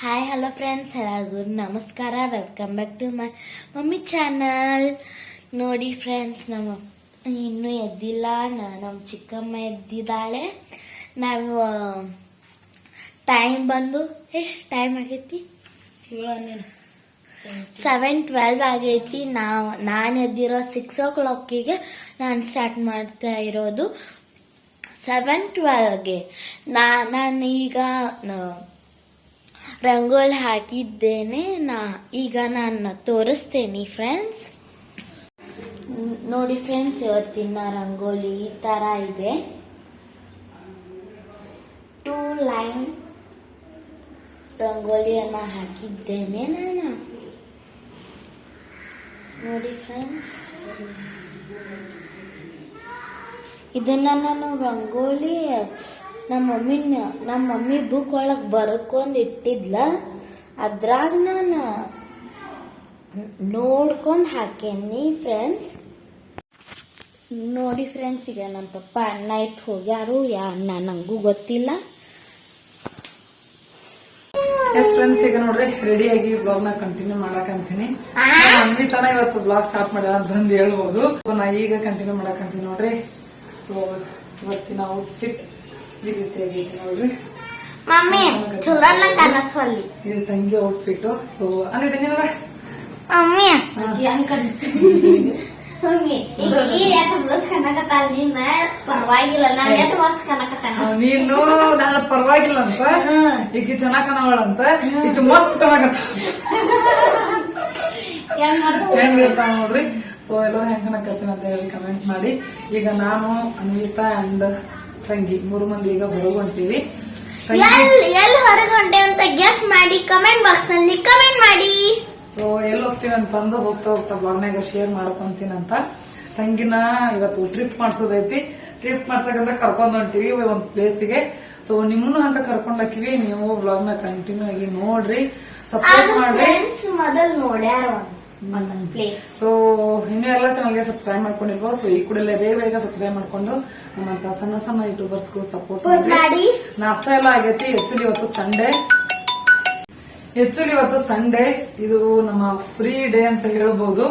Hi hello friends ಎಲ್ಲರಿಗೂ ನಮಸ್ಕಾರ welcome back to my mummy channel ನೋಡಿ ಫ್ರೆಂಡ್ಸ್ ನಮ್ಮ ಇನ್ನೂ ಎದ್ದಿಲ್ಲ. ನಮ್ಮ ಚಿಕ್ಕಮ್ಮ ಎದ್ದಿದ್ದಾಳೆ. ನಾವು ಟೈಮ್ ಬಂದು ಎಷ್ಟು ಟೈಮ್ ಆಗೈತಿ? ಸೆವೆನ್ ಟ್ವೆಲ್ವ್ ಆಗೈತಿ. ನಾವು ನಾನು ಎದ್ದಿರೋ ಸಿಕ್ಸ್ ಓ ಕ್ಲಾಕಿಗೆ ನಾನು ಸ್ಟಾರ್ಟ್ ಮಾಡ್ತಾ ಇರೋದು. ಸೆವೆನ್ ಟ್ವೆಲ್ವ್ಗೆ ನಾ ನಾನು ಈಗ ರಂಗೋಲಿ ಹಾಕಿದ್ದೇನೆ. ನಾ ಈಗ ನಾನು ತೋರಿಸ್ತೇನೆ ಫ್ರೆಂಡ್ಸ್ ನೋಡಿ ಫ್ರೆಂಡ್ಸ್ ಇವತ್ತಿನ ರಂಗೋಲಿ ಈ ಥರ ಇದೆ. ಟೂ ಲೈನ್ ರಂಗೋಲಿಯನ್ನು ಹಾಕಿದ್ದೇನೆ ನಾನು. ನೋಡಿ ಫ್ರೆಂಡ್ಸ್ ಇದನ್ನು ನಾನು ರಂಗೋಲಿ ನಮ್ಮ ಮಮ್ಮಿನ ನಮ್ಮ ಮಮ್ಮಿ ಬುಕ್ ಒಳಗೆ ಬರ್ಕೊಂಡು ಇಟ್ಟಿದ್ಲ ಅದ್ರಾಗ ನಾನು ನೋಡ್ಕೊಂಡು ಹಾಕೇನಿ ಫ್ರೆಂಡ್ಸ್ ನೋಡಿ ಫ್ರೆಂಡ್ಸ್ ಈಗ ನಮ್ಮ ಪಪ್ಪ ಅಣ್ಣ ಇಟ್ಟು ಹೋಗ್ಯಾರು ಯಾ ಅಣ್ಣ ನಂಗೂ ಗೊತ್ತಿಲ್ಲ. ಎಸ್ ಫ್ರೆಂಡ್ಸ್ ಈಗ ನೋಡ್ರಿ ರೆಡಿ ಆಗಿ ಬ್ಲಾಗ್ನ ಕಂಟಿನ್ಯೂ ಮಾಡಕ್ ಅಂತೀನಿ. ಅನ್ವಿತನ ಇವತ್ತು ಬ್ಲಾಗ್ ಸ್ಟಾರ್ಟ್ ಮಾಡ್ಯಾರ ಅಂತ ಅಂದ್ ಹೇಳ್ಬೋದು ನಾ ಈಗ ಕಂಟಿನ್ಯೂ ಮಾಡಕಂತೀನಿ ನೋಡ್ರಿ. ಸೊ ಇವತ್ತಿನ ಔಟ್ಫಿಟ್ ಈ ನೋಡ್ರಿ ಮಮ್ಮಿ ಇದು ತಂಗಿ ಔಟ್ಫಿಟ್ ಸೊ ಅಲ್ಲಿ ತಂಗಿ ಮಮ್ಮಿ. ಈಗ ಕನಕತ್ತಾಳ ನಿನ್ನ ಪರವಾಗಿಲ್ಲ. ನಾನು ನೀನು ಅಂತ ಈಕಿ ಚೆನ್ನಾಗ್ ಕಾಣವಳಂತ. ಈಕಿ ಮಸ್ತ್ ಕಾಣಕತ್ತ? ನೋಡ್ರಿ? ಸೊ ಎಲ್ಲರೂ ಹೆಂಗ್ ಕಾಣಕತ್ತೀನಿ ಅಂತ ಹೇಳಿ ಕಮೆಂಟ್ ಮಾಡಿ. ಈಗ ನಾನು ಅನ್ವಿತಾ ಅಂಡ್ ತಂಗಿ ಮೂರು ಮಂದಿ ಈಗ ಹೊರಗೆ ಹೊಂಟೀವಿ ತಂಗಿ ಎಲ್ ಎಲ್ ಹೊರಗೆ ಹೊಂಟೆ ಅಂತ ಗೆಸ್ ಮಾಡಿ ಕಮೆಂಟ್ ಬಾಕ್ಸ್ನಲ್ಲಿ ಕಮೆಂಟ್ ಮಾಡಿ. ಸೊ ಎಲ್ಲಿ ಅಂತ ಅಂತಂದು ಹೋಗ್ತಾ ಹೋಗ್ತಾ ಬ್ಲಾಗ್ನಾಗ ಶೇರ್ ಮಾಡ್ಕೊಂತೀನಂತ ತಂಗಿನ ಇವತ್ತು ಟ್ರಿಪ್ ಮಾಡ್ಸೋದೈತಿ. ಟ್ರಿಪ್ ಮಾಡ್ಸಕಂತ ಕರ್ಕೊಂಡ್ ಹೊಂಟಿವಿ ಒಂದ್ ಪ್ಲೇಸ್ಗೆ ಸೊ ನಿಮ್ಮನ್ನು ಹಂಗ ಕರ್ಕೊಂಡ್ ಹಾಕಿವಿ ನೀವು ಬ್ಲಾಗ್ನ ಕಂಟಿನ್ಯೂ ಆಗಿ ನೋಡ್ರಿ ಸಪೋರ್ಟ್ ಮಾಡ್ರಿ. ಮೊದಲ್ ನೋಡ್ಯಾರ ಸೊ ಇನ್ನೂ ಎಲ್ಲ ಚಾನಲ್ಗೆ ಸಬ್ಸ್ಕ್ರೈಬ್ ಮಾಡ್ಕೊಂಡಿರ್ಬೋದು ಸೊ ಈ ಕೂಡಲೇ ಬೇಗ ಬೇಗ ಸಬ್ಸ್ಕ್ರೈಬ್ ಮಾಡ್ಕೊಂಡು ನಮ್ಮಂತ ಸಣ್ಣ ಸಣ್ಣ ಯೂಟ್ಯೂಬರ್ಸ್ಗೂ ಸಪೋರ್ಟ್ ಮಾಡಿ. ನಾಷ್ಟ ಎಲ್ಲ ಆಗೈತಿ. ಆಕ್ಚುಲಿ ಇವತ್ತು ಸಂಡೇ ಆಕ್ಚುಲಿ ಇವತ್ತು ಸಂಡೇ ಇದು ನಮ್ಮ ಫ್ರೀ ಡೇ ಅಂತ ಹೇಳ್ಬೋದು.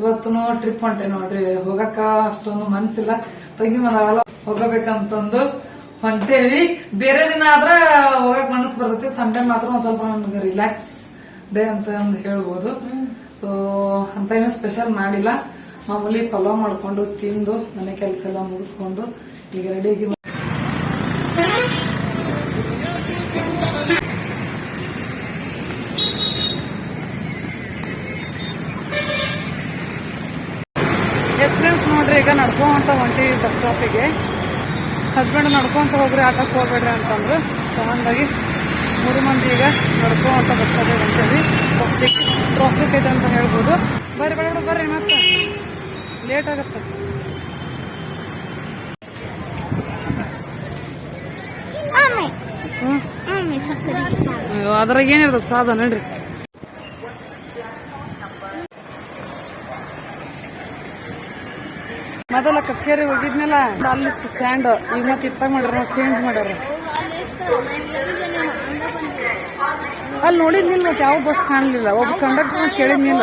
ಇವತ್ತು ಟ್ರಿಪ್ ಹೊಂಟೆ ನೋಡ್ರಿ. ಹೋಗಕ್ಕ ಅಷ್ಟೊಂದು ಮನ್ಸಿಲ್ಲ. ತಂಗಿ ಮನಾಗಲ್ಲ ಹೋಗಬೇಕಂತಂದು ಹೊಂಟೇವಿ. ಬೇರೆ ದಿನ ಆದ್ರ ಹೋಗಕ್ ಮನಸ್ಸು ಬರ್ತೈತಿ. ಸಂಡೇ ಮಾತ್ರ ಒಂದ್ ಸ್ವಲ್ಪ ನಮ್ಗೆ ರಿಲ್ಯಾಕ್ಸ್ ಡೇ ಅಂತ ಹೇಳ್ಬೋದು. ಅಂತ ಏನು ಸ್ಪೆಷಲ್ ಮಾಡಿಲ್ಲ. ಮಾಮೂಲಿ ಪಲಾವ್ ಮಾಡ್ಕೊಂಡು ತಿಂದು, ಮನೆ ಕೆಲಸ ಎಲ್ಲ ಮುಗಿಸ್ಕೊಂಡು ಈಗ ರೆಡಿ ಎಸ್ ಫ್ರೆಂಡ್ಸ್ ನೋಡ್ರಿ, ಈಗ ನಡ್ಕೊಂತ ಹೊಂಟಿವಿ ಬಸ್ ಸ್ಟಾಪಿಗೆ ಹಸ್ಬೆಂಡ್ ನಡ್ಕೊಂತ ಹೋಗ್ರಿ ಆಟಕ್ಕೆ ಹೋಗ್ಬೇಡ್ರಿ ಅಂತಂದ್ರು. ಸೊ ಮೂರು ಮಂದಿ ಈಗ ನಡ್ಕೊಂತ ಬರ್ತದೆ ಅಂತೇಳಿ ಟ್ರಾಫಿಕ್ ಐತೆ ಅಂತ ಹೇಳ್ಬೋದು. ಬರ್ರಿ ಬೇಡ ಬರ್ರಿ ಮತ್ತೆ. ಲೇಟ್ ಆಗತ್ತೆ. ಅದ್ರಾಗ ಏನಿರ್ತದೆ ಸ್ವಾದ ನೋಡ್ರಿ ಮೊದಲ ಕಕ್ಕೇರಿ ಹೋಗಿದ್ನಲ್ಲ ಅಲ್ಲಿ ಸ್ಟ್ಯಾಂಡ್ ಈಗ ಮತ್ತೆ ಇತ್ತಾಗ ಮಾಡ್ಯಾರ ಚೇಂಜ್ ಮಾಡ್ಯಾರ. ಅಲ್ಲಿ ನೋಡಿದ್ನಿಲ್ಲ ಮತ್ತೆ ಯಾವ ಬಸ್ ಕಾಣಲಿಲ್ಲ. ಒಬ್ಬ ಕಂಡಕ್ಟರ್ ಕೇಳಿದ್ನಿಲ್ಲ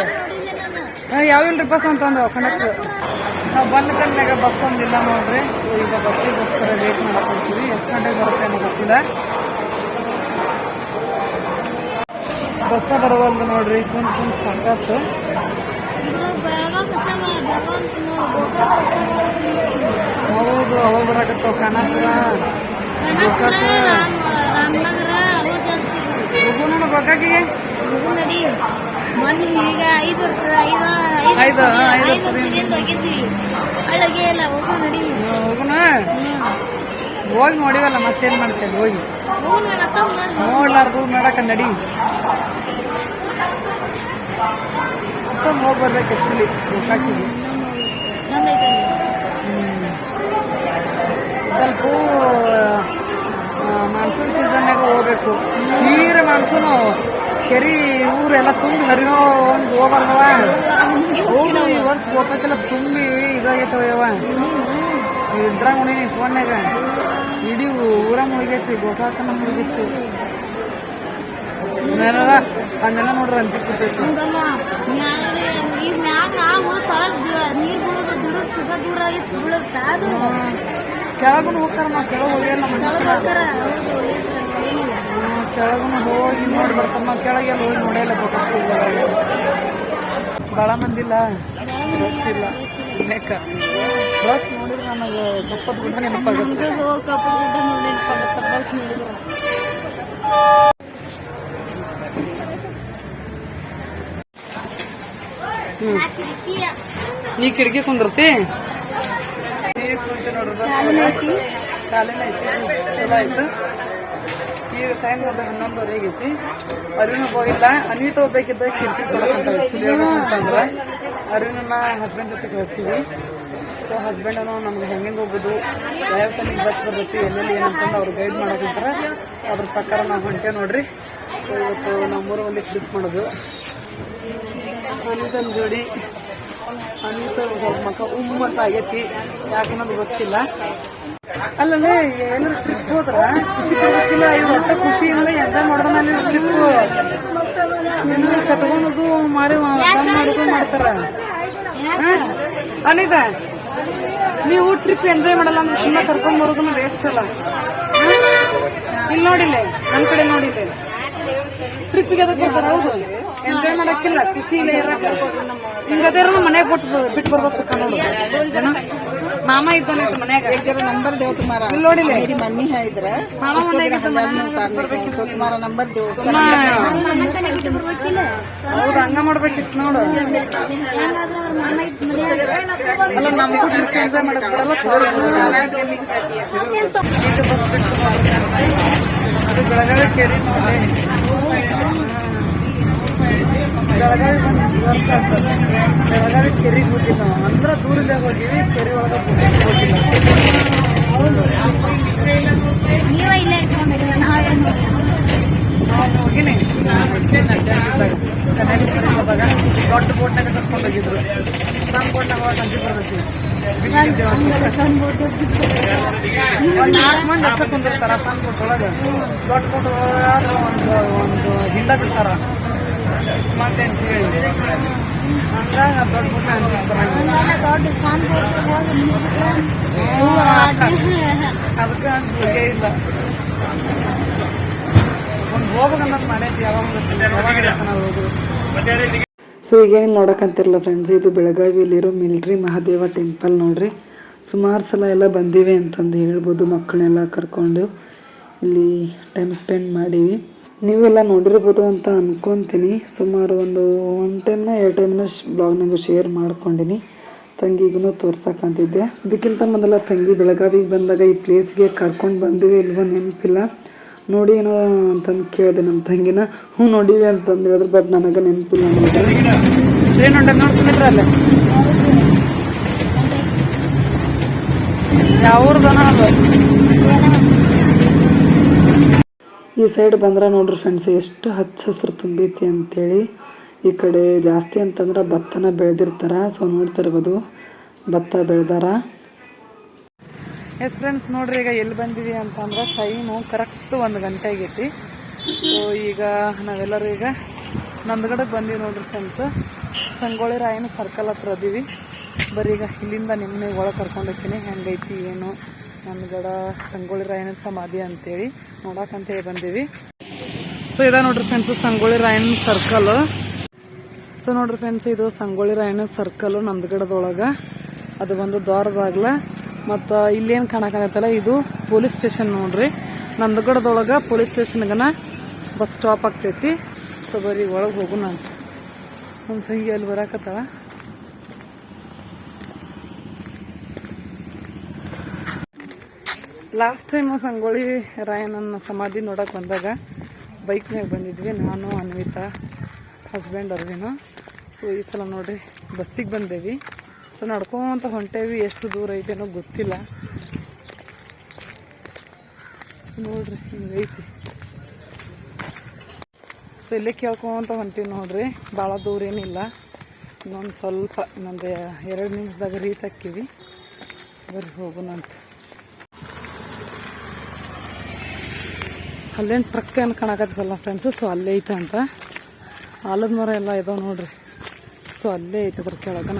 ಯಾವ ಇಲ್ರಿ ಬಸ್ ಅಂತ ಅಂದ ಕಂಡಕ್ಟರ್ ನಾವು ಬಂದ ಕಣ್ಣಾಗ ಬಸ್ ಒಂದಿಲ್ಲ ನೋಡ್ರಿ. ಸೊ ಈಗ ಬಸ್ಸಿಗೋಸ್ಕರ ವೇಟ್ ಮಾಡ್ಕೊಂತೀವಿ ಎಷ್ಟು ಗಂಟೆಗೆ ಬರುತ್ತೆ ಅನ್ನೋ ಗೊತ್ತಿಲ್ಲ. ಬಸ್ಸ ಬರವಲ್ದು ನೋಡ್ರಿ. ಕುಂತ್ ಕುಂತ್ ಸಾಕಾತು. ಹೌದು ಅವಾಗ ಬರಕತ್ತವ ಗೋಕಾಕ ರಾಮನಗರ. ಗೋಕಾಕಿಗೆ ನಡಿ ಮೊನ್ನೆ ಈಗ ಐದು ವರ್ಷದ ಐದು ಐದು, ಹಾ, ಐದು ಐದು ವರ್ಷದಿಂದ ಹೋಗಿದ್ವಿ ಅಲ್ಲಿಗೆ ಇಲ್ಲ ಹೋಗು ನಡಿ. ಹೋಗುನ? ಹೋಗಿ ನೋಡಿವಲ್ಲ ಮತ್ತೇನ್ ಮಾಡ್ತೇವೆ? ಹೋಗಿ. ನೋಡ್ಲಾರ್ದು ನೋಡಕ ನಡಿ. ಹೋಗಿ ಬರ್ಬೇಕು ಆಕ್ಚುಲಿ ಗೋಕಾಕಿಗೆ. ಸ್ವಲ್ಪ ಮಾನ್ಸೂನ್ ಸೀಸನ್ನಾಗ ಹೋಗ್ಬೇಕು. ತೀರ ಮಾನ್ಸೂನು. ಕೆರಿ ಊರೆಲ್ಲ ತುಂಬಿ ಹರಿಯೋ ಒಂದು ಹೋಗ್ಬಾರ್ದವ. ಹೌದು ಈ ವರ್ಷ ಗೋಕಾಕೆಲ್ಲ ತುಂಬಿ ಇದಾಗೈತವ ಇದ್ರಾಗ ನೋಡಿನಿ ಫೋನ್ಯಾಗ ಇಡೀ ಊರ ಮುಳುಗೈತಿ ಗೋಕಾಕನ ಮುಳುಗಿತ್ತು ಅದನ್ನೆಲ್ಲ ಅದನ್ನೆಲ್ಲ ನೋಡ್ರಿ ಅಂಜಿಕ್ ಬಿಟ್ಟೈತಿ ನೀರು ಮ್ಯಾಗ ನಾವು ತೊಳಗ್ ನೀರು ದೂರ ಆಗಿತ್ತು ಅದು? ಕೆಳಗೂ ಹೋಗ್ತಾರ ನಾ ಕೆಳಗೆ ಹೋಗಿಲ್ಲ ನಮ್ಮ ಕೆಳಗೂ ಹೋಗಿ ನೋಡಿ ಬರ್ತಮ್ಮ ಕೆಳಗೆ ಎಲ್ಲ ಹೋಗಿ ನೋಡೇ ಇಲ್ಲ ಗೊತ್ತಾಗ್ತಿಲ್ಲ ಭಾಳ ಮಂದಿಲ್ಲ ರಶ್ ಇಲ್ಲ ಲೆಕ್ಕ ರಶ್ ನೋಡಿದ್ರೆ ನನಗೆ ಕಪ್ಪದ ಗುಡ್ಡ ನೆನಪಾಗುತ್ತೆ. ಬಸ್ ನೋಡಿದ್ರು. ಈ ಕಿಟಕಿ ಕುಂದಿರ್ತಿ? ಕುಂತಿ ನೋಡ್ರಿ ಬಸ್ ಕಾಲಿನ ಐತಿ ಚಲೋ ಆಯ್ತು. ಈಗ ಟೈಮ್ ಒಂದು ಹನ್ನೊಂದುವರೆ ಆಗೈತಿ ಅರಿವಿನ ಹೋಗಿಲ್ಲ ಅನ್ವಿತ ಹೋಗ್ಬೇಕಿದ್ದ ಕಿರ್ಕಿ ಕೊಡಕಂತ ಆಕ್ಚುಲಿ ಅಂತಂದ್ರೆ ಅರಿವಿನ ಹಸ್ಬೆಂಡ್ ಜೊತೆ ಕಳಿಸ್ತೀವಿ ಸೊ ಹಸ್ಬೆಂಡನು ನಮ್ಗೆ ಹೆಂಗೆ ಹೋಗೋದು ಯಾವ ಟೈಮಿಗೆ ಬಸ್ ಬರ್ತೈತಿ? ಎಲ್ಲೆಲ್ಲಿ ಏನಂತಂದು ಅವ್ರು ಗೈಡ್ ಮಾಡೋದಂತಾರೆ ಅದ್ರ ಪ್ರಕಾರ ನಾವು ಹೊಂಟೆ ನೋಡ್ರಿ. ಸೊ ಇವತ್ತು ನಮ್ಮೂರು ಒಂದು ಟ್ರಿಪ್ ಮಾಡೋದು. ಅನಿತನ ಜೋಡಿ. ಅನಿತ ಸ್ವಲ್ಪ ಮಕ್ಕ ಉಮ್ಮಂತ ಆಗೈತಿ. ಯಾಕನ್ನೋದು ಗೊತ್ತಿಲ್ಲ. ಅಲ್ಲೇ ಏನಾದ್ರು ಟ್ರಿಪ್ ಹೋದ್ರ ಖುಷಿ ಪಡ್ಬೇಕಿಲ್ಲ. ಇವ್ರು ಒಟ್ಟ ಖುಷಿಯಿಂದ ಎಂಜಾಯ್ ಮಾಡೋದನ್ನ ಟ್ರಿಪ್ ಏನು ಶಟ್ಕೊಳೋದು ದಮ್ ಮಾಡೋದು ಮಾಡ್ತಾರ? ಅನಿತ, ನೀವು ಟ್ರಿಪ್ ಎಂಜಾಯ್ ಮಾಡಲ್ಲ ಅಂದ್ರೆ ಸುಮ್ಮನೆ ಕರ್ಕೊಂಡ್ ಬರೋದು ವೇಸ್ಟ್ ಅಲ್ಲ. ಇಲ್ಲಿ ನೋಡಿಲ್ಲ, ನನ್ ಕಡೆ ನೋಡಿಲ್ಲ. ಟ್ರಿಪ್ಗೆ ಅದಕ್ಕೆ ಬರ್ತಾರ, ಹೌದು. ಎಂಜಾಯ್ ಮಾಡಕ್ಕಿಲ್ಲ, ಖುಷಿ ಇಲ್ಲ ಇರಕ. ಹಿಂಗದೇ ಮನೆಗೆ ಬಿಟ್ಟು ಬಿಟ್ಟು ಬರ್ಬೋದು ಸುಖ ನೋಡಿ. ಮಾಮ ಇದ್ದಾನೆ ಮನ್ಯಾಗ. ನಂಬರ್ ದೇವ್ ತುಮಾರ. ನೋಡಿಲ್ಲ. ಇಲ್ಲಿ ಮಮ್ಮಿ ಹೇಳಿದ್ರ ಮಾಮ ಮನ್ಯಾಗ ತುಮಾರ ನಂಬರ್ ದೇವ್ ಹೌದು ಹಂಗ ಮಾಡ್ಬೇಕಿತ್ತು ನೋಡು. ಅಲ್ಲ ನಮ್ ಎಂಜಾಯ್ ಮಾಡಕ್ಬಿಡಲ್ಲ ಈಗ ಬಸ್ ಅದು ಬೆಳಗಾವಿ ಕೇಳಿ ನೋಡಿ ಬೆಳಗಾವಿ ಬಂದು ವರ್ಷ ಆಗ್ತದೆ ಬೆಳಗಾವಿ ಕೆರಿಗೆ ಹೋಗಿಲ್ಲ ನಾವು ಅಂದ್ರೆ ದೂರದಾಗ ಹೋಗಿವಿ ಕೆರೆ ಒಳಗೆ ಹೋಗಿಲ್ಲ. ನೀವ ಇಲ್ಲೇ ಇಟ್ಕೊಂಡಿದ್ರ ನಾವೇನು ನಾವು ಹೋಗಿನಿ. ಹೋದಾಗ ದೊಡ್ಡ ಬೋಟ್ನಾಗ ಕರ್ಕೊಂಡು ಹೋಗಿದ್ರು. ಸಣ್ಣ ಬೋಟ್ನಾಗ ಹೋಗಿ ಅಂಜಿ ಬರ್ತೈತಿ ಒಂದ್ ನಾಲ್ಕು ಮಂದಿ ಅಷ್ಟೇ ಕುಂದಿರ್ತಾರ ಸಣ್ಣ ಬೋಟ್ ಒಳಗೆ. ದೊಡ್ಡ ಬೋಟ್ ಒಳಗ ಒಂದು ಒಂದು ಹಿಂಡ ಬಿಡ್ತಾರ. ಅಂತ ಸೊ ಈಗೇನು ನೋಡಕ್ಕಂತಿರಲ್ಲ ಫ್ರೆಂಡ್ಸ್ ಇದು ಬೆಳಗಾವಿಯಲ್ಲಿರೋ ಮಿಲ್ಟ್ರಿ ಮಹಾದೇವ ಟೆಂಪಲ್ ನೋಡ್ರಿ. ಸುಮಾರು ಸಲ ಎಲ್ಲ ಬಂದಿವೆ ಅಂತಂದು ಹೇಳ್ಬೋದು ಮಕ್ಕಳನ್ನೆಲ್ಲ ಕರ್ಕೊಂಡು. ಇಲ್ಲಿ ಟೈಮ್ ಸ್ಪೆಂಡ್ ಮಾಡೀವಿ. ನೀವೆಲ್ಲ ನೋಡಿರ್ಬೋದು ಅಂತ ಅಂದ್ಕೊತೀನಿ ಸುಮಾರು ಒಂದು ಒನ್ ಟೈಮ್ನ ಎರಡು ಟೈಮ್ನ ಬ್ಲಾಗ್ನಾಗ ಶೇರ್ ಮಾಡ್ಕೊಂಡಿನಿ. ತಂಗಿಗೂ ತೋರ್ಸಕ್ಕಂತಿದ್ದೆ ಇದಕ್ಕಿಂತ ಮೊದಲ ತಂಗಿ ಬೆಳಗಾವಿಗೆ ಬಂದಾಗ ಈ ಪ್ಲೇಸ್ಗೆ ಕರ್ಕೊಂಡು ಬಂದಿವಿ ಇಲ್ವೋ ನೆನಪಿಲ್ಲ. ನೋಡಿ ಏನೋ ಅಂತಂದು ಕೇಳಿದೆ ನಮ್ಮ ತಂಗಿನ. ಹ್ಞೂ ನೋಡಿವಿ ಅಂತಂದು ಹೇಳಿದ್ರು ಬಟ್ ನನಗೆ ನೆನಪಿಲ್ಲ ಅದು? ಈ ಸೈಡ್ ಬಂದ್ರೆ ನೋಡ್ರಿ ಫ್ರೆಂಡ್ಸ್ ಎಷ್ಟು ಹಚ್ಚ ಹಸಿರು ತುಂಬೈತಿ ಅಂತೇಳಿ. ಈ ಕಡೆ ಜಾಸ್ತಿ ಅಂತಂದ್ರೆ ಭತ್ತನ ಬೆಳೆದಿರ್ತಾರೆ. ಸೊ ನೋಡ್ತಿರ್ಬೋದು ಭತ್ತ ಬೆಳೆದಾರ. ಎಸ್ ಫ್ರೆಂಡ್ಸ್ ನೋಡ್ರಿ, ಈಗ ಎಲ್ಲಿ ಬಂದಿವಿ ಅಂತಂದ್ರೆ ಟೈಮು ಕರೆಕ್ಟ್ ಒಂದು ಗಂಟೆ ಆಗೈತಿ ಸೊ ಈಗ ನಾವೆಲ್ಲರೂ ಈಗ ನಂದಗಡಕ್ಕೆ ಬಂದೀವಿ ನೋಡ್ರಿ ಫ್ರೆಂಡ್ಸ್ ಸಂಗೊಳ್ಳಿ ರಾಯನ ಸರ್ಕಲ್ ಹತ್ರ ಅದೀವಿ ಬರೀ ಈಗ ಇಲ್ಲಿಂದ ನಿಮ್ಮನೆ ಒಳಗೆ ಕರ್ಕೊಂಡು ಹೋಗ್ತೀನಿ. ಹೆಂಗೈತಿ, ಏನು? ನಂದಗಡ ಸಂಗೊಳ್ಳಿ ರಾಯನ ಸಮಾಧಿ ಅಂತೇಳಿ ನೋಡಕ್ಕಂತೇಳಿ ಬಂದೀವಿ. ಸೊ ಇದ ನೋಡ್ರಿ ಫ್ರೆಂಡ್ಸ್ ಸಂಗೊಳ್ಳಿ ರಾಯನ ಸರ್ಕಲ್ ಸೊ ನೋಡ್ರಿ ಫ್ರೆಂಡ್ಸ್ ಇದು ಸಂಗೊಳ್ಳಿ ರಾಯನ ಸರ್ಕಲ್ ನಂದಗಡದೊಳಗ ಅದು ಒಂದು ದ್ವಾರದಾಗ್ಲ ಮತ್ತು ಇಲ್ಲೇನು ಕಾಣಕತ್ತಲ್ಲ ಇದು ಪೊಲೀಸ್ ಸ್ಟೇಷನ್ ನೋಡ್ರಿ. ನಂದಗಡದೊಳಗ ಪೊಲೀಸ್ ಸ್ಟೇಷನ್ಗನ ಬಸ್ ಸ್ಟಾಪ್ ಆಗ್ತೈತಿ. ಸೊ ಬರೀ ಒಳಗೆ ಹೋಗು ನಾನು. ಒಂದು ಅಲ್ಲಿ ಬರಾಕತ್ತಾಳ. ಲಾಸ್ಟ್ ಟೈಮ್ ಸಂಗೊಳ್ಳಿ ರಾಯಣ್ಣನ ಸಮಾಧಿ ನೋಡಕ್ಕೆ ಬಂದಾಗ ಬೈಕ್ ಮೇಲೆ ಬಂದಿದ್ವಿ, ನಾನು, ಅನ್ವಿತಾ ಹಸ್ಬೆಂಡ್ ಅರ್ವಿನು ಸೊ ಈ ಸಲ ನೋಡ್ರಿ ಬಸ್ಸಿಗೆ ಬಂದೇವಿ. ಸೊ ನಡ್ಕೊಂತ ಹೊಂಟೇವಿ, ಎಷ್ಟು ದೂರ ಐತೆ ಅನ್ನೋ ಗೊತ್ತಿಲ್ಲ. ನೋಡ್ರಿ ಹಿಂಗೈತಿ ಸೊ ಇಲ್ಲೇ ಕೇಳ್ಕೊಂತ ಹೊಂಟೀವಿ ನೋಡ್ರಿ ಭಾಳ ದೂರ ಏನಿಲ್ಲ. ಇನ್ನೊಂದು ಸ್ವಲ್ಪ ಇನ್ನೊಂದು ಎರಡು ನಿಮಿಷದಾಗ ರೀಚ್ ಆಕ್ಕೀವಿ ಬರ್ರಿ ಹೋಗೋಣ ಅಲ್ಲೇನು ಟ್ರಕ್ ಏನು ಕಾಣಕತ್ತಲ್ಲ ಫ್ರೆಂಡ್ಸ್ ಸೊ ಅಲ್ಲೇ ಐತೆ ಅಂತ. ಆಲದ ಮರ ಎಲ್ಲ ಇದಾವೆ ನೋಡ್ರಿ. ಸೊ ಅಲ್ಲೇ ಐತೆ ಅದ್ರ ಕೆಳಗನ.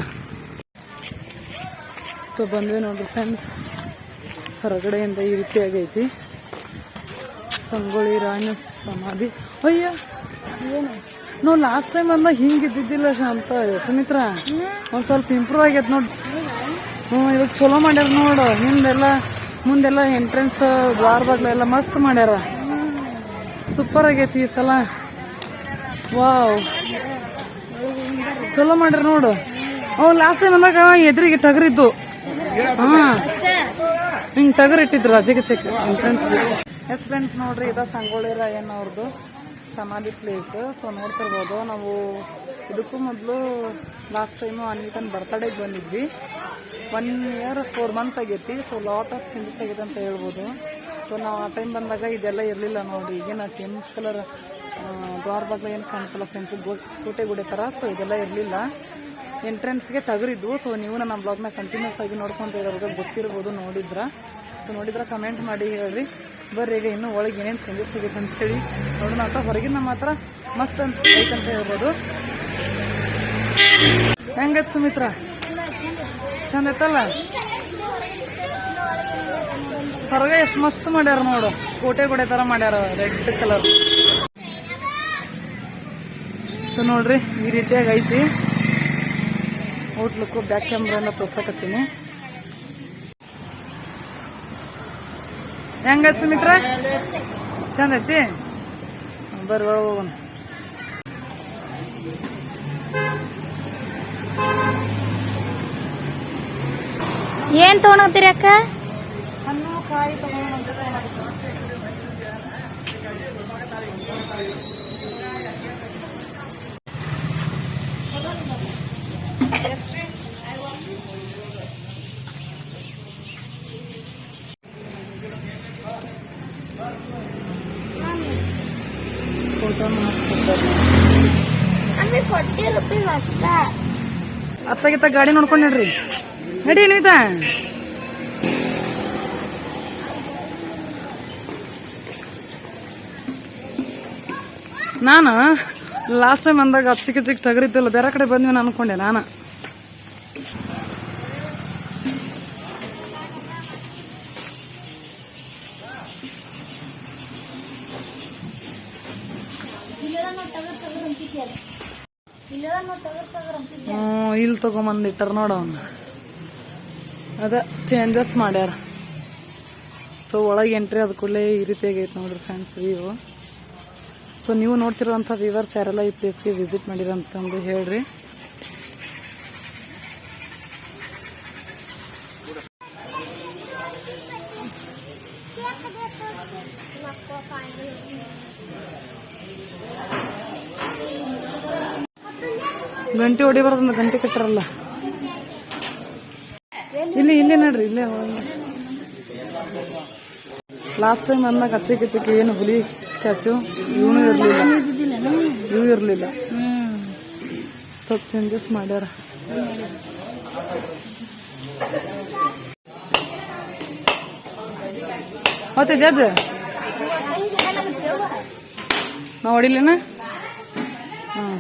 ಸೊ ಬಂದ್ವಿ ನೋಡ್ರಿ ಫ್ರೆಂಡ್ಸ್ ಹೊರಗಡೆಯಿಂದ ಈ ರೀತಿಯಾಗಿ ಐತಿ. ಸಂಗೊಳ್ಳಿ ರಾಯನ ಸಮಾಧಿ. ಅಯ್ಯ ನಾವು ಲಾಸ್ಟ್ ಟೈಮ್ ಅಂದ ಹಿಂಗೆ ಇದ್ದಿದ್ದಿಲ್ಲ ಶಾಂತ, ಸುಮಿತ್ರ. ಒಂದು ಸ್ವಲ್ಪ ಇಂಪ್ರೂವ್ ಆಗೈತೆ ನೋಡಿ. ಹ್ಞೂ ಇವಾಗ ಚಲೋ ಮಾಡ್ಯಾರ ನೋಡು. ಹಿಂದೆಲ್ಲ ಮುಂದೆಲ್ಲ ಎಂಟ್ರೆನ್ಸ್ ದ್ವಾರ ಬಾಗ್ಲೆಲ್ಲ ಮಸ್ತ್ ಮಾಡ್ಯಾರ. ಸೂಪರ್ ಆಗೈತಿ ಈ ಸಲ. ವಾವ್ ಚಲೋ ಮಾಡ್ರಿ ನೋಡು. ಅವ್ ಲಾಸ್ಟ್ ಟೈಮ್ ಅಂದಾಗ ಎದುರಿಗೆ ಟಗರಿದ್ದು. ಹಿಂಗ್ ಟಗರ್ ಇಟ್ಟಿದ್ರು ಅಜಗ ಚೆಕ್ ಎಂಟ್ರೆನ್ಸ್ ಎಸ್ ಫ್ರೆಂಡ್ಸ್ ನೋಡ್ರಿ, ಇದ ಸಂಗೊಳ್ಳಿ ರಾಯಣ್ಣ ಅವ್ರದ್ದು ಸಮಾಧಿ ಪ್ಲೇಸ್ ಸೊ ನೋಡ್ತಿರ್ಬೋದು, ನಾವು ಇದಕ್ಕೂ ಮೊದಲು ಲಾಸ್ಟ್ ಟೈಮು ಅನ್ವಿತನ್ ಬರ್ತಡೇಗೆ ಬಂದಿದ್ವಿ. ಒನ್ ಇಯರ್ ಫೋರ್ ಮಂತ್ ಆಗೈತಿ. ಸೊ ಲಾಟ್ ಆಫ್ ಚೇಂಜಸ್ ಆಗಿದೆ ಅಂತ ಹೇಳ್ಬೋದು. ಸೊ ನಾವು ಆ ಟೈಮ್ ಬಂದಾಗ ಇದೆಲ್ಲ ಇರಲಿಲ್ಲ ನೋಡಿ. ಈಗೇನು ಕೆಂಪು ಕಲರ್ ದ್ವಾರ ಬಾಗ್ಲ ಏನು ಕಾಣಿಸಲ್ಲ ಫ್ರೆಂಡ್ಸ್ ಕೋಟೆ ಗುಡೆ ಥರ ಸೊ ಇದೆಲ್ಲ ಇರಲಿಲ್ಲ. ಎಂಟ್ರೆನ್ಸ್ಗೆ ತಗರಿದ್ದು ಸೊ ನೀವು ನಮ್ಮ ಬ್ಲಾಗ್ನ ಕಂಟಿನ್ಯೂಸ್ ಆಗಿ ನೋಡ್ಕೊಂತ ಇರೋವಾಗ ಗೊತ್ತಿರ್ಬೋದು ನೋಡಿದ್ರ. ಸೊ ನೋಡಿದ್ರೆ ಕಮೆಂಟ್ ಮಾಡಿ ಹೇಳ್ರಿ. ಬರ್ರಿ, ಈಗ ಇನ್ನೂ ಒಳಗೆ ಏನೇನು ಚೇಂಜಸ್ ಆಗಿದೆ ಅಂತ ಹೇಳಿ ನೋಡೋಣ. ಅಂತ ಹೊರಗಿನ ಮಾತ್ರ ಮಸ್ತ್ ಅಂತ ಐತಂತ ಹೇಳ್ಬೋದು. ಹೆಂಗತ್ ಸುಮಿತ್ರ? ಚಂದ ಐತಲ್ಲ? ಹೊರಗೆ ಎಷ್ಟು ಮಸ್ತ್ ಮಾಡ್ಯಾರ ನೋಡು. ಕೋಟೆ ಗೋಡೆ ತರ ಮಾಡ್ಯಾರ ರೆಡ್ ಕಲರ್. ಸೊ ನೋಡ್ರಿ, ಈ ರೀತಿಯಾಗಿ ಐತಿ. ಹೋಟ್ಲಕ್ಕೂ ಬ್ಯಾಕ್ ಕ್ಯಾಮ್ರಾನ ತೋರ್ಸಕತ್ತೀನಿ. ಹೆಂಗೈತಿ ಸುಮಿತ್ರ? ಚಂದ ಐತಿ? ಹೋಗೋಣ. ಏನ್ ತಗೊಂಡೋಗ್ತೀರಿ ಅಕ್ಕ? ಹಣ್ಣು ತಗೊಳ್ಳೋಣ ಅಂತ ಫೋಟೋ ಅತ್ತಾಗಿತ್ತ ಗಾಡಿ ನೋಡ್ಕೊಂಡು ನಡ್ರಿ. ನಡಿ ನೀತ ನಾನು ಲಾಸ್ಟ್ ಟೈಮ್ ಅಂದಾಗ ಚಿಕ್ಕ ಚಿಕ್ಕ ಟಗರಿದ್ದಲ್ಲ ಬೇರೆ ಕಡೆ ಬಂದ್ವಿ ನಾನು ಅನ್ಕೊಂಡೆ ನಾನು. ಇಲ್ಲಿ ತಗೊಂಬಂದಿಟ್ಟಾರ ನೋಡ ಅವನ್ನ ಅದ ಚೇಂಜಸ್ ಮಾಡ್ಯಾರ. ಸೊ ಒಳಗೆ ಎಂಟ್ರಿ ಅದ ಕೂಡಲೇ ಈ ರೀತಿಯಾಗಿ ಐತೆ ನೋಡ್ರಿ ಫ್ರೆಂಡ್ಸ್ ವ್ಯೂ ಸೊ ನೀವು ನೋಡ್ತಿರೋಂಥ ವ್ಯೂವರ್ಸ್ ಯಾರೆಲ್ಲ ಈ ಪ್ಲೇಸ್ಗೆ ವಿಸಿಟ್ ಮಾಡಿರಂತಂದು ಹೇಳ್ರಿ. ಗಂಟೆ ಹೊಡಿಬಾರ್ದಂದ ಗಂಟೆ ಕಟ್ಟರಲ್ಲ. ಇಲ್ಲಿ ಇಲ್ಲಿ ನೋಡ್ರಿ, ಇಲ್ಲೇ ಲಾಸ್ಟ್ ಟೈಮ್ ಅಂದಾಗ ಅಚ್ಚಕ್ಕೆ ಅಚ್ಚಕ್ಕೆ ಏನು ಹುಲಿ ಸ್ಟ್ಯಾಚು ಇವನು ಇರಲಿಲ್ಲ. ಇವು ಇರಲಿಲ್ಲ. ಸ್ವಲ್ಪ ಚೇಂಜಸ್ ಮಾಡ್ಯಾರ. ಮತ್ತೆ ಜಜ್ ನಾ ಹೊಡಿಲೇನ? ಹಾಂ.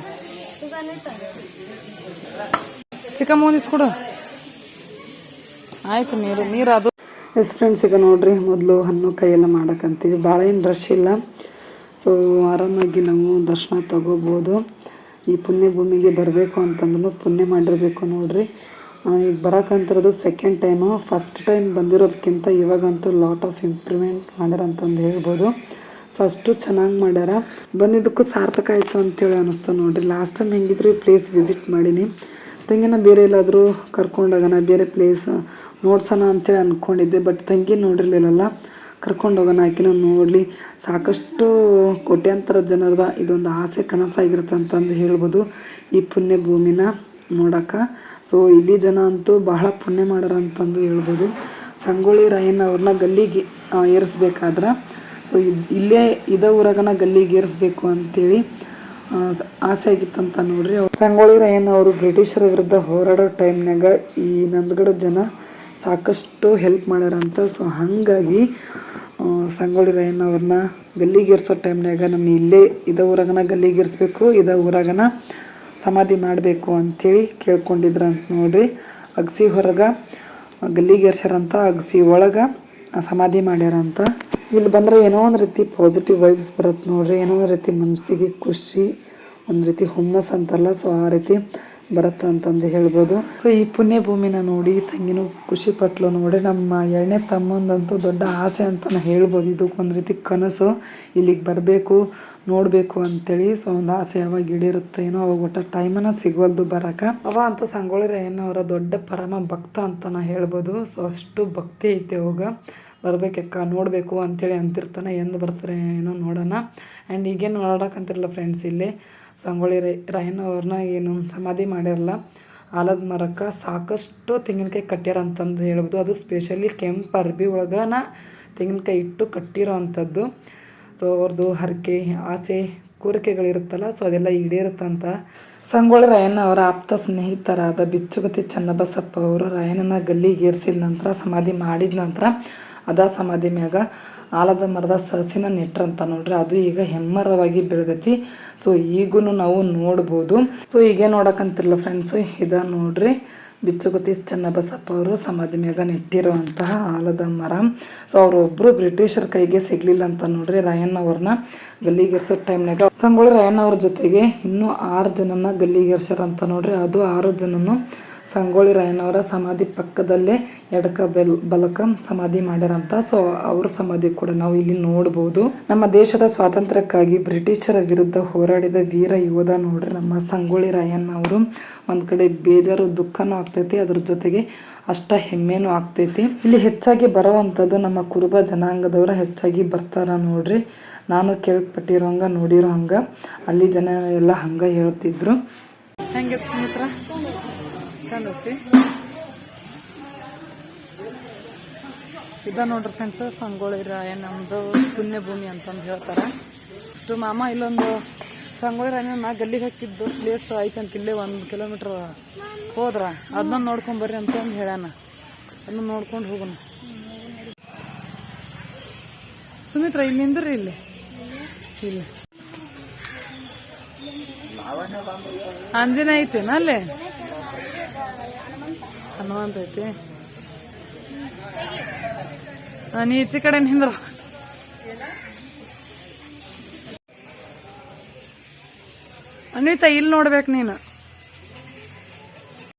ಚಿಕನ್ ಒಂದಿಸ್ಕೊಡು ಆಯ್ತು ನೀರು ನೀರು ಅದು. ಎಸ್ ಫ್ರೆಂಡ್ಸ್ ಈಗ ನೋಡ್ರಿ, ಮೊದಲು ಹಣ್ಣು ಕೈಯೆಲ್ಲ ಮಾಡಕ್ಕಂತೀವಿ ಭಾಳ ಏನು ರಶ್ ಇಲ್ಲ. ಸೊ ಆರಾಮಾಗಿ ನಾವು ದರ್ಶನ ತಗೋಬೋದು. ಈ ಪುಣ್ಯ ಭೂಮಿಗೆ ಬರಬೇಕು ಅಂತಂದ್ರೂ ಪುಣ್ಯ ಮಾಡಿರಬೇಕು ನೋಡ್ರಿ. ಈಗ ಬರೋಕ್ಕಂತಿರೋದು ಸೆಕೆಂಡ್ ಟೈಮು ಫಸ್ಟ್ ಟೈಮ್ ಬಂದಿರೋದಕ್ಕಿಂತ ಇವಾಗಂತೂ ಲಾಟ್ ಆಫ್ ಇಂಪ್ರೂವ್ಮೆಂಟ್ ಮಾಡ್ಯಾರ ಅಂತಂದು ಹೇಳ್ಬೋದು. ಸೊ ಅಷ್ಟು ಚೆನ್ನಾಗಿ ಮಾಡ್ಯಾರ. ಬಂದಿದ್ದಕ್ಕೂ ಸಾರ್ಥಕ ಆಯಿತು ಅಂತೇಳಿ ಅನ್ನಿಸ್ತು ನೋಡ್ರಿ. ಲಾಸ್ಟ್ ಟೈಮ್ ಹೆಂಗಿದ್ರು ಈ ಪ್ಲೇಸ್ ವಿಸಿಟ್ ಮಾಡೀನಿ. ತಂಗಿನ ಬೇರೆ ಎಲ್ಲಾದರೂ ಕರ್ಕೊಂಡೋಗೋಣ ಬೇರೆ ಪ್ಲೇಸ್ ನೋಡ್ಸೋಣ ಅಂತೇಳಿ ಅಂದ್ಕೊಂಡಿದ್ದೆ ಬಟ್ ತಂಗಿ ನೋಡಿರಲಿಲ್ಲಲ್ಲ ಕರ್ಕೊಂಡೋಗೋಣ ಆಕಿನೂ ನೋಡಲಿ. ಸಾಕಷ್ಟು ಕೋಟ್ಯಾಂತರ ಜನರದ ಇದೊಂದು ಆಸೆ ಕನಸಾಗಿರುತ್ತೆ ಅಂತಂದು ಹೇಳ್ಬೋದು ಈ ಪುಣ್ಯ ಭೂಮಿನ ನೋಡೋಕೆ ಸೊ ಇಲ್ಲಿ ಜನ ಅಂತೂ ಬಹಳ ಪುಣ್ಯ ಮಾಡ್ಯಾರ ಅಂತಂದು ಹೇಳ್ಬೋದು. ಸಂಗೊಳ್ಳಿ ರಾಯಣ್ಣವ್ರನ್ನ ಗಲ್ಲಿಗೆ ಏರಿಸ್ಬೇಕಾದ್ರೆ. ಸೊ ಇಲ್ಲೇ ಇದ ಊರಾಗನ ಗಲ್ಲಿಗೆ ಏರಿಸ್ಬೇಕು ಅಂತೇಳಿ ಆ, ಆಸೆ ಆಗಿತ್ತಂತ ನೋಡ್ರಿ. ಸಂಗೊಳ್ಳಿ ರಾಯಣ್ಣ ಅವರು ಬ್ರಿಟಿಷರ ವಿರುದ್ಧ ಹೋರಾಡೋ ಟೈಮ್ನಾಗ ಈ ನಂದಗಡ ಜನ ಸಾಕಷ್ಟು ಹೆಲ್ಪ್ ಮಾಡ್ಯಾರಂತ. ಸೊ ಹಾಗಾಗಿ ಸಂಗೊಳ್ಳಿ ರಾಯಣ್ಣವ್ರನ್ನ ಗಲ್ಲಿಗೇರಿಸೋ ಟೈಮ್ನಾಗ ನಾನು ಇಲ್ಲೇ, ಇದ ಊರಾಗನ ಗಲ್ಲಿಗೇರಿಸ್ಬೇಕು, ಇದ ಊರಾಗನ ಸಮಾಧಿ ಮಾಡಬೇಕು ಅಂಥೇಳಿ ಕೇಳ್ಕೊಂಡಿದ್ರಂತ ನೋಡ್ರಿ. ಅಗಸಿ ಹೊರಗೆ ಗಲ್ಲಿಗೇರ್ಸ್ಯಾರಂತ, ಅಗಸಿ ಒಳಗೆ ಸಮಾಧಿ ಮಾಡ್ಯಾರಂತ. ಇಲ್ಲಿ ಬಂದರೆ ಏನೋ ಒಂದು ರೀತಿ ಪಾಸಿಟಿವ್ ವೈಬ್ಸ್ ಬರುತ್ತೆ ನೋಡ್ರಿ. ಏನೋ ಒಂದು ರೀತಿ ಮನಸ್ಸಿಗೆ ಖುಷಿ, ಒಂದು ರೀತಿ ಹುಮ್ಮಸ್ ಅಂತಲ್ಲ. ಸೊ ಆ ರೀತಿ ಬರುತ್ತೆ ಅಂತಂದು ಹೇಳ್ಬೋದು. ಸೊ ಈ ಪುಣ್ಯ ಭೂಮಿನ ನೋಡಿ ತಂಗಿನೂ ಖುಷಿ ಪಟ್ಲು ನೋಡಿ. ನಮ್ಮ ಎರಡನೇ ತಮ್ಮಂದಂತೂ ದೊಡ್ಡ ಆಸೆ ಅಂತ ಹೇಳ್ಬೋದು. ಇದಕ್ಕೊಂದು ರೀತಿ ಕನಸು ಇಲ್ಲಿಗೆ ಬರಬೇಕು, ನೋಡಬೇಕು ಅಂತೇಳಿ ಸೊ, ಒಂದು ಆಸೆ ಯಾವಾಗ ಈಡೇರುತ್ತೆ ಏನೋ ಅವಾಗ ಒಟ್ಟ ಟೈಮನ್ನು ಸಿಗವಲ್ದು ಬರಕ. ಅವ ಅಂತೂ ಸಂಗೊಳ್ಳಿ ಅವರ ದೊಡ್ಡ ಪರಮ ಭಕ್ತ ಅಂತ ನಾನು ಹೇಳ್ಬೋದು. ಸೊ ಅಷ್ಟು ಭಕ್ತಿ ಐತೆ ಅವಾಗ ಬರ್ಬೇಕಕ್ಕ, ನೋಡಬೇಕು ಅಂತೇಳಿ ಅಂತಿರ್ತಾನೆ. ಎಂದು ಬರ್ತಾರೆ ಏನೋ ನೋಡೋಣ. ಆ್ಯಂಡ್ ಈಗೇನು ನೋಡೋಕಂತಿರಲ್ಲ ಫ್ರೆಂಡ್ಸ್ ಇಲ್ಲಿ. ಸಂಗೊಳ್ಳಿ ರೈ ರಾಯಣ್ಣವ್ರನ್ನ ಏನು ಸಮಾಧಿ ಮಾಡ್ಯಾರಲ್ಲ, ಆಲದ ಮರಕ್ಕೆ ಸಾಕಷ್ಟು ತೆಂಗಿನಕಾಯಿ ಕಟ್ಟ್ಯಾರ ಅಂತಂದು ಹೇಳ್ಬೋದು. ಅದು ಸ್ಪೆಷಲಿ ಕೆಂಪು ಅರ್ಬಿ ಒಳಗನ ತೆಂಗಿನಕಾಯಿ ಇಟ್ಟು ಕಟ್ಟಿರೋ ಅಂಥದ್ದು. ಸೊ ಅವ್ರದ್ದು ಹರಕೆ, ಆಸೆ ಕೋರಿಕೆಗಳಿರುತ್ತಲ್ಲ ಸೊ ಅದೆಲ್ಲ ಈಡೇರುತ್ತಂತ ಸಂಗೊಳ್ಳಿ ರಾಯಣ್ಣ ಅವರ ಆಪ್ತ ಸ್ನೇಹಿತರಾದ ಬಿಚ್ಚುಗತಿ ಚನ್ನಬಸಪ್ಪ ಅವರು ರಾಯಣ್ಣನ ಗಲ್ಲಿಗೇರಿಸಿದ ನಂತರ, ಸಮಾಧಿ ಮಾಡಿದ ನಂತರ ಅದ ಸಮಾಧಿ ಮ್ಯಾಗ ಆಲದ ಮರದ ಸಸಿನ ನೆಟ್ರಂತ ನೋಡ್ರಿ, ಅದು ಈಗ ಹೆಮ್ಮರವಾಗಿ ಬೆಳೆದೈತಿ. ಸೊ ಈಗೂ ನಾವು ನೋಡ್ಬೋದು. ಸೊ ಈಗ ನೋಡಕ್ಕಂತಿರಲ್ಲ ಫ್ರೆಂಡ್ಸು ಇದ ನೋಡ್ರಿ. ಬಿಚ್ಚುಗುತ್ತಿ ಚನ್ನಬಸಪ್ಪ ಅವರು ಸಮಾಧಿ ಮ್ಯಾಗ ನೆಟ್ಟಿರುವಂತಹ ಆಲದ ಮರ. ಸೊ ಅವರೊಬ್ಬರು ಬ್ರಿಟಿಷರ ಕೈಗೆ ಸಿಗ್ಲಿಲ್ಲ ಅಂತ ನೋಡ್ರಿ ರಾಯಣ್ಣ ಅವ್ರನ್ನ ಗಲ್ಲಿಗೇರ್ಸೋ ಟೈಮ್ನಾಗ ಸಂಗೊಳ್ಳಿ ರಾಯಣ್ಣ ಅವ್ರ ಜೊತೆಗೆ ಇನ್ನೂ ಆರು ಜನನ ಗಲ್ಲಿಗೇರ್ಸ್ಯಾರ ಅಂತ ನೋಡ್ರಿ, ಅದು ಆರು ಜನನು ಸಂಗೊಳ್ಳಿ ರಾಯಣ್ಣವರ ಸಮಾಧಿ ಪಕ್ಕದಲ್ಲೇ ಎಡಕ ಬೆಲ್, ಬಲಕ ಸಮಾಧಿ ಮಾಡ್ಯಾರಂತ. ಸೊ ಅವ್ರ ಸಮಾಧಿ ಕೂಡ ನಾವು ಇಲ್ಲಿ ನೋಡ್ಬೋದು. ನಮ್ಮ ದೇಶದ ಸ್ವಾತಂತ್ರ್ಯಕ್ಕಾಗಿ ಬ್ರಿಟಿಷರ ವಿರುದ್ಧ ಹೋರಾಡಿದ ವೀರ ಯೋಧ ನೋಡ್ರಿ, ನಮ್ಮ ಸಂಗೊಳ್ಳಿ ರಾಯಣ್ಣ ಅವರು ಒಂದ್ ಕಡೆ ಬೇಜಾರು, ದುಃಖನೂ ಆಗ್ತೈತಿ, ಅದ್ರ ಜೊತೆಗೆ ಅಷ್ಟ ಹೆಮ್ಮೆನೂ ಆಗ್ತೈತಿ. ಇಲ್ಲಿ ಹೆಚ್ಚಾಗಿ ಬರೋವಂಥದ್ದು ನಮ್ಮ ಕುರುಬ ಜನಾಂಗದವರ ಹೆಚ್ಚಾಗಿ ಬರ್ತಾರ ನೋಡ್ರಿ. ನಾನು ಕೇಳಕ್ಪಟ್ಟಿರೋ ಹಂಗ ನೋಡಿರೋ ಹಂಗ ಅಲ್ಲಿ ಜನ ಎಲ್ಲ ಹಂಗ ಹೇಳ್ತಿದ್ರು. ಹೆಂಗೆ ಚಂದ ಐತಿ ಇದ ನೋಡ್ರಿ ಫ್ರೆಂಡ್ಸ್ ಸಂಗೊಳ್ಳಿ ರಾಯ ನಮ್ದು ಪುಣ್ಯ ಭೂಮಿ ಅಂತಂದು ಹೇಳ್ತಾರ. ಅಷ್ಟು ಮಾಮ ಇಲ್ಲೊಂದು ಸಂಗೊಳ್ಳಿ ನಾ ಗಲ್ಲಿಗೆ ಹಾಕಿದ್ದು ಪ್ಲೇಸ್ ಐತಂತ ಇಲ್ಲೇ ಒಂದು ಕಿಲೋಮೀಟ್ರ್ ಹೋದ್ರ. ಅದನ್ನ ನೋಡ್ಕೊಂಡ್ ಬರ್ರಿ ಅಂತ ಅಂದ್ ಹೇಳ್ಯಾನ. ಅದನ್ನ ನೋಡ್ಕೊಂಡು ಹೋಗೋಣ. ಸುಮಿತ್ರ, ಇಲ್ಲಿ ನಿಂದ್ರಿ ಇಲ್ಲಿ? ಇಲ್ಲಿ. ಆಂಜನೇಯ ಐತೇನ ಅಲ್ಲೇ? ಆ, ನೀ ಈಚೆ ಕಡೆ ನಿಂದ್ರ. ಅನಿತಾ ಇಲ್ಲಿ ನೋಡ್ಬೇಕು ನೀನು.